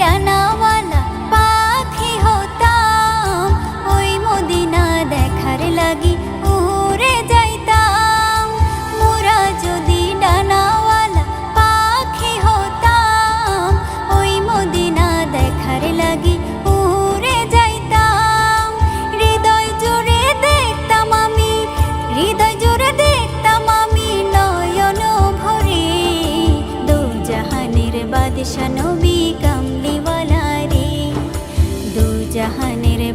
ডানাওয়ালা পাখি হতাম, ওই মদিনা দেখার লাগি উড়ে যাইতাম। মোরা যদি ডানাওয়ালা পাখি হতাম, ওই মদিনা দেখার লাগি উড়ে যাইতাম। হৃদয় জুড়ে দেখতাম আমি, হৃদয় জুড়ে দেখতাম আমি নয়ন ভরে। দু জাহানের বাদশা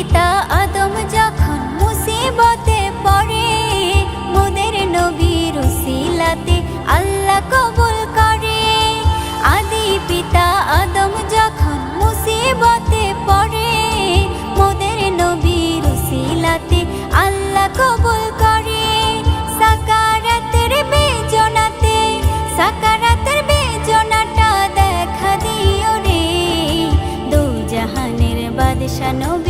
পিতা আদম যখন মুসিবতে পড়ে মোদের নবীর উসিলাতে আল্লাহ কবুল করে। আদি পিতা আদম যখন মুসিবতে পড়ে মোদের নবীর উসিলাতে আল্লাহ কবুল করে। সাকারাতের বেজনাতে সাকারাতের বেজনাটা দেখা দিও রে। দু জাহানের বাদশা নবী